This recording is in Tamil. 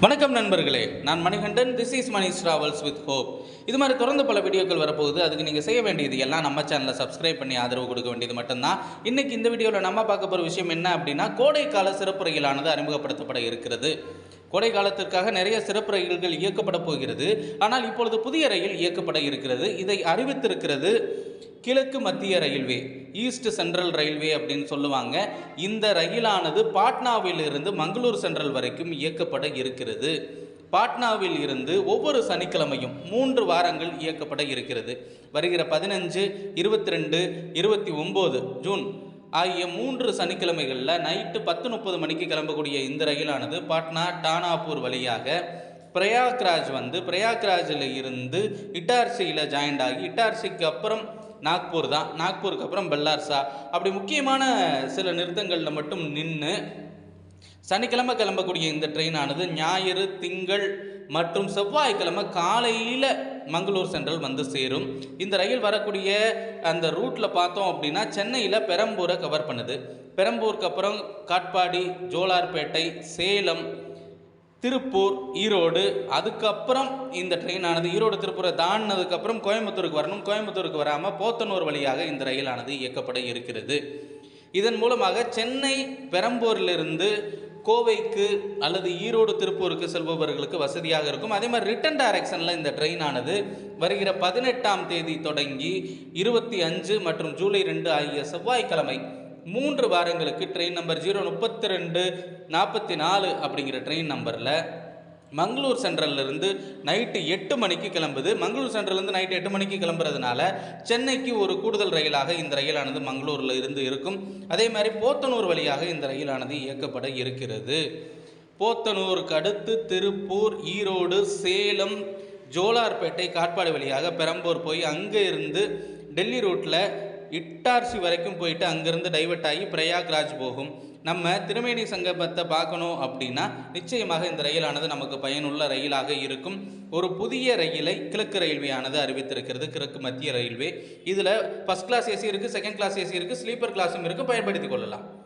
வணக்கம் நண்பர்களே. நான் Manikandan. This is Mani travels with hope இது மாதிரி தொடர்ந்து பல வீடியோக்கள் வரப்போகுது. அதுக்கு நீங்கள் செய்ய வேண்டியது எல்லாம் நம்ம சேனலை சப்ஸ்கிரைப் பண்ணி ஆதரவு கொடுக்க வேண்டியது மட்டும்தான். இன்னைக்கு இந்த வீடியோவில் நம்ம பார்க்க போகிற விஷயம் என்ன அப்படின்னா கோடைக்கால சிறப்பு ரயிலானது அறிமுகப்படுத்தப்பட இருக்கிறது. கோடை காலத்திற்காக நிறைய சிறப்பு ரயில்கள் இயக்கப்பட போகிறது. ஆனால் இப்பொழுது புதிய ரயில் இயக்கப்பட இருக்கிறது. இதை அறிவித்திருக்கிறது கிழக்கு மத்திய ரயில்வே. ஈஸ்ட் சென்ட்ரல் ரயில்வே அப்படின்னு சொல்லுவாங்க. இந்த ரயிலானது பாட்னாவிலிருந்து மங்களூர் சென்ட்ரல் வரைக்கும் இயக்கப்பட இருக்கிறது. பாட்னாவில் இருந்து ஒவ்வொரு சனிக்கிழமையும் மூன்று வாரங்கள் இயக்கப்பட இருக்கிறது. வருகிற பதினஞ்சு இருபத்தி ரெண்டு இருபத்தி ஒம்பது ஜூன் ஆகிய மூன்று சனிக்கிழமைகளில் நைட்டு பத்து முப்பது மணிக்கு கிளம்பக்கூடிய இந்த ரயிலானது பாட்னா டானாப்பூர் வழியாக பிரயாக்ராஜ் வந்து பிரயாக்ராஜில் இருந்து இட்டார்சியில் ஜாயிண்ட் ஆகி இட்டார்சிக்கு அப்புறம் நாக்பூர் தான். நாக்பூருக்கு அப்புறம் பெல்லார்சா அப்படி முக்கியமான சில நிறுத்தங்களில் மட்டும் நின்று சனிக்கிழமை கிளம்பக்கூடிய இந்த ட்ரெயினானது ஞாயிறு திங்கள் மற்றும் செவ்வாய்க்கிழமை காலையில் மங்களூர் சென்ட்ரல் வந்து சேரும். இந்த ரயில் வரக்கூடிய அந்த ரூட்டில் பார்த்தோம் அப்படின்னா சென்னையில் பெரம்பூரை கவர் பண்ணுது. பெரம்பூருக்கு அப்புறம் காட்பாடி ஜோலார்பேட்டை சேலம் திருப்பூர் ஈரோடு அதுக்கப்புறம் இந்த ட்ரெயினானது. ஈரோடு திருப்பூரை தாண்டினதுக்கப்புறம் கோயம்புத்தூருக்கு வரணும். கோயம்புத்தூருக்கு வராமல் போத்தனூர் வழியாக இந்த ரயிலானது இயக்கப்பட இருக்கிறது. இதன் மூலமாக சென்னை பெரம்பூரிலிருந்து கோவைக்கு அல்லது ஈரோடு திருப்பூருக்கு செல்பவர்களுக்கு வசதியாக இருக்கும். அதே மாதிரி ரிட்டன் டைரக்ஷனில் இந்த ட்ரெயினானது வருகிற பதினெட்டாம் தேதி தொடங்கி இருபத்தி அஞ்சு மற்றும் ஜூலை ரெண்டு ஆகிய செவ்வாய்க்கிழமை மூன்று வாரங்களுக்கு ட்ரெயின் நம்பர் ஜீரோ முப்பத்தி ரெண்டு நாற்பத்தி நாலு அப்படிங்கிற ட்ரெயின் நம்பரில் மங்களூர் சென்ட்ரல்ல இருந்து நைட்டு எட்டு மணிக்கு கிளம்புது. மங்களூர் சென்ட்ரல்லேருந்து நைட்டு எட்டு மணிக்கு கிளம்புறதுனால சென்னைக்கு ஒரு கூடுதல் ரயிலாக இந்த ரயிலானது மங்களூரில் இருந்து இருக்கும். அதே மாதிரி போத்தனூர் வழியாக இந்த ரயிலானது இயக்கப்பட இருக்கிறது. போத்தனூருக்கு அடுத்து திருப்பூர் ஈரோடு சேலம் ஜோலார்பேட்டை காட்பாடு வழியாக பெரம்பூர் போய் அங்கே இருந்து டெல்லி ரூட்டில் இட்டார்சி வரைக்கும் போயிட்டு அங்கேருந்து டைவர்ட் ஆகி பிரயாக்ராஜ் போகும். நம்ம திருமேனி சங்கமத்தை பார்க்கணும் அப்படின்னா நிச்சயமாக இந்த ரயிலானது நமக்கு பயனுள்ள ரயிலாக இருக்கும். ஒரு புதிய ரயிலை கிழக்கு ரயில்வே ஆனது அறிவித்திருக்கிறது கிழக்கு மத்திய ரயில்வே. இதில் ஃபஸ்ட் கிளாஸ் ஏசி இருக்குது செகண்ட் கிளாஸ் ஏசி இருக்குது ஸ்லீப்பர் கிளாஸும் இருக்குது பயன்படுத்தி கொள்ளலாம்.